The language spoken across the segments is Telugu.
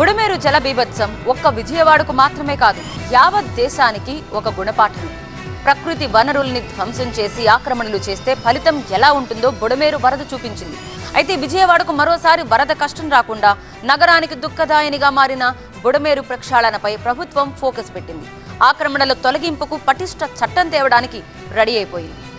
బుడమేరు జల బీభత్సం ఒక్క విజయవాడకు మాత్రమే కాదు యావత్ దేశానికి ఒక గుణపాఠం. ప్రకృతి వనరుల్ని ధ్వంసం చేసి ఆక్రమణలు చేస్తే ఫలితం ఎలా ఉంటుందో బుడమేరు వరద చూపించింది. అయితే విజయవాడకు మరోసారి వరద కష్టం రాకుండా నగరానికి దుఃఖదాయనిగా మారిన బుడమేరు ప్రక్షాళనపై ప్రభుత్వం ఫోకస్ పెట్టింది. ఆక్రమణల తొలగింపుకు పటిష్ట చట్టం తేవడానికి రెడీ అయిపోయింది.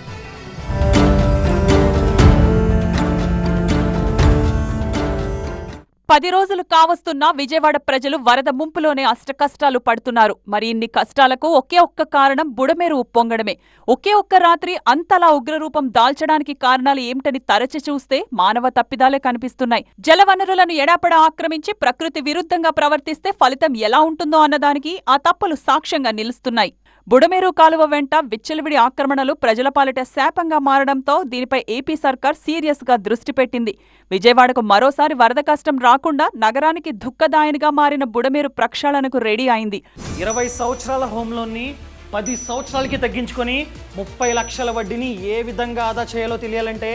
పది రోజులు కావస్తున్నా విజయవాడ ప్రజలు వరద ముంపులోనే అష్టకష్టాలు పడుతున్నారు. మరి ఇన్ని కష్టాలకు ఒకే ఒక్క కారణం బుడమేరు ఉప్పొంగడమే ఒకే ఒక్క రాత్రి అంతలా ఉగ్రరూపం దాల్చడానికి కారణాలు ఏమిటని తరచి చూస్తే మానవ తప్పిదాలే కనిపిస్తున్నాయి. జలవనరులను ఎడాపడా ఆక్రమించి ప్రకృతి విరుద్ధంగా ప్రవర్తిస్తే ఫలితం ఎలా ఉంటుందో అన్నదానికి ఆ తప్పులు సాక్ష్యంగా నిలుస్తున్నాయి. బుడమేరు కాలువ వెంట విచ్చలవిడి ఆక్రమణలు ప్రజల పాలిట శాపంగా మారడంతో దీనిపై ఏపీ సర్కార్ సీరియస్గా దృష్టి పెట్టింది. విజయవాడకు మరోసారి వరద కష్టం రాకుండా నగరానికి దుఃఖదాయనిగా మారిన బుడమేరు ప్రక్షాళనకు రెడీ అయింది. ఇరవై సంవత్సరాల హోంలోని పది సంవత్సరాలకి తగ్గించుకొని ముప్పై లక్షల వడ్డీని ఏ విధంగా ఆదా చేయాలో తెలియాలంటే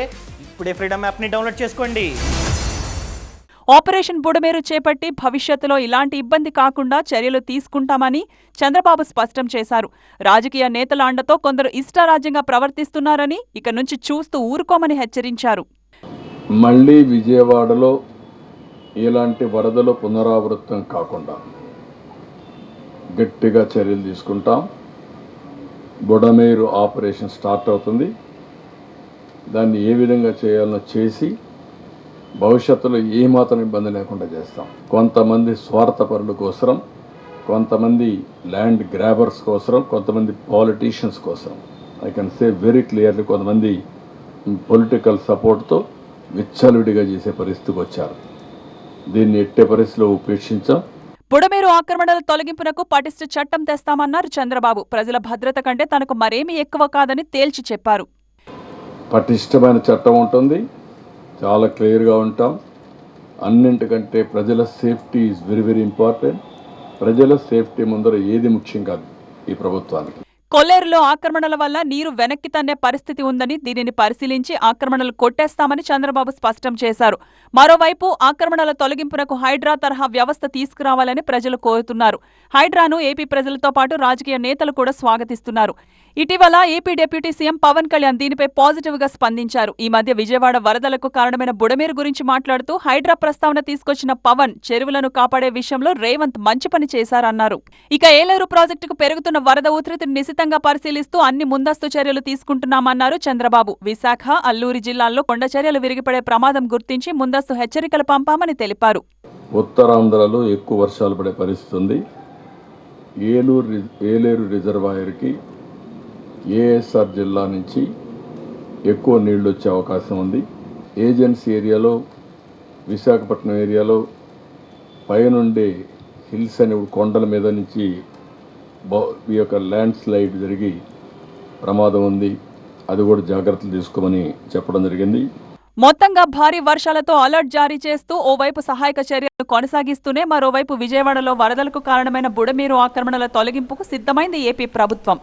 ఇప్పుడే ఫ్రీడమ్ యాప్ని డౌన్లోడ్ చేసుకోండి. ఆపరేషన్ బుడమేరు చేపట్టి భవిష్యత్తులో ఇలాంటి ఇబ్బంది కాకుండా చర్యలు తీసుకుంటామని చంద్రబాబు స్పష్టం చేశారు. రాజకీయ నేతల అండతో కొందరు ఇష్టారాజ్యంగా ప్రవర్తిస్తున్నారని ఇక నుంచి చూస్తూ ఊరుకోమని హెచ్చరించారు. మళ్ళీ విజయవాడలో ఇలాంటి వరదలు పునరావృతం కాకుండా గట్టిగా చర్యలు తీసుకుంటాం. బుడమేరు ఆపరేషన్ స్టార్ట్ అవుతుంది. దాన్ని ఏ విధంగా చేయాలనో చేసి భవిష్యత్తులో ఏమాత్రం ఇబ్బంది లేకుండా చేస్తాం. కొంతమంది స్వార్థపరుల కోసం కొంతమంది ల్యాండ్ గ్రాబర్స్ కోసం కొంతమంది పాలిటీషియన్స్ కోసం I can say very clearly కొంతమంది పొలిటికల్ సపోర్ట్తో విచ్చలవిడిగా చేసే పరిస్థితికి వచ్చారు. దీన్ని ఎట్టే పరిస్థితిలో ఉపేక్షించాం? బుడమేరు ఆక్రమణల తొలగింపునకు పటిష్ట చట్టం తెస్తామన్నారు చంద్రబాబు. ప్రజల భద్రత కంటే తనకు మరేమీ ఎక్కువ కాదని తేల్చి చెప్పారు. పటిష్టమైన చట్టం ఉంటుంది. చాలా క్లియర్గా ఉంటాం. అన్నింటికంటే ప్రజల safety is very very important ప్రజల సేఫ్టీ ముందర ఏది ముఖ్యం కాదు ఈ ప్రభుత్వానికి. కొల్లేరులో ఆక్రమణల వల్ల నీరు వెనక్కి తన్నే పరిస్థితి ఉందని దీనిని పరిశీలించి ఆక్రమణలు కొట్టేస్తామని చంద్రబాబు స్పష్టం చేశారు. మరోవైపు ఆక్రమణల తొలగింపునకు హైడ్రా తరహా వ్యవస్థ తీసుకురావాలని ప్రజలు కోరుతున్నారు. హైడ్రాను ఏపీ ప్రజలతో పాటు రాజకీయ నేతలు కూడా స్వాగతిస్తున్నారు. ఇటీవల AP deputy CM Pawan Kalyan దీనిపై పాజిటివ్గా స్పందించారు. ఈ మధ్య విజయవాడ వరదలకు కారణమైన బుడమేరు గురించి మాట్లాడుతూ హైడ్రా ప్రస్తావన తీసుకొచ్చిన పవన్ చెరువులను కాపాడే విషయంలో రేవంత్ మంచి పని చేశారన్నారు. ఇక ఏలేరు ప్రాజెక్టుకు పెరుగుతున్న వరద ఉధృతిని నిశితంగా పరిశీలిస్తూ అన్ని ముందస్తు చర్యలు తీసుకుంటున్నామన్నారు చంద్రబాబు. విశాఖ అల్లూరి జిల్లాల్లో కొండ చర్యలు విరిగిపడే ప్రమాదం గుర్తించి ముందస్తు హెచ్చరికలు పంపామని తెలిపారు. ఉత్తరాంధ్రలో ఎక్కువ వర్షాలు పడే పరిస్థితి ఉంది. ఏలూరు ఏలేరు రిజర్వాయర్కి ఏఎస్ఆర్ జిల్లా నుంచి ఎక్కువ నీళ్ళు వచ్చే అవకాశం ఉంది. ఏజెన్సీ ఏరియాలో విశాఖపట్నం ఏరియాలో పైనుండే హిల్స్ అనే కొండల మీద నుంచి ఈ యొక్క ల్యాండ్ స్లైడ్ జరిగి ప్రమాదం ఉంది. అది కూడా జాగ్రత్తలు తీసుకోమని చెప్పడం జరిగింది. మొత్తంగా భారీ వర్షాలతో అలర్ట్ జారీ చేస్తూ ఓవైపు సహాయక చర్యలు కొనసాగిస్తూనే మరోవైపు విజయవాడలో వరదలకు కారణమైన బుడమీరు ఆక్రమణల తొలగింపుకు సిద్ధమైంది ఏపీ ప్రభుత్వం.